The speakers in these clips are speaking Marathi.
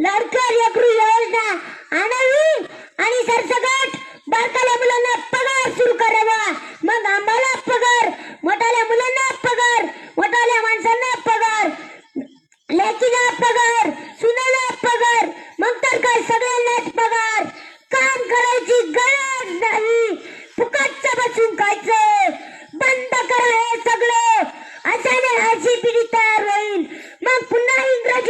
लडकर लेकरू योजना आणावी आणि सरसकट बारकाल्या मुलांना पगार सुरू करावा. मग आम्हाला पगार मोठाल्या मुलांना पगार मोठाल्या माणसांना पगार लेकीला पगार सुनाला पगार मग तर काय सगळ्यांनाच पगार. काम करायची गरज नाही. फुकटचं बसून खायचं. बंद करा हे सगळं. अशाने अशी पिढी तयार होईल. मग पुन्हा इंग्रजी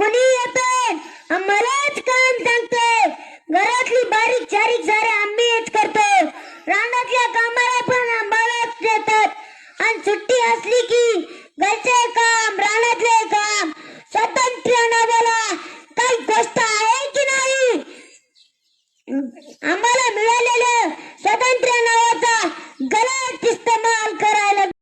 कुणी मलाच काम घरातली बारीक चारीक सारे करतो. कामाला पण आम्हालाच देतात. आणि सुट्टी असली की घरचे काम रानातले काम स्वतंत्र नव्याला काही गोष्ट आहे की नाही? आम्हाला मिळालेलं स्वतंत्र नावाचा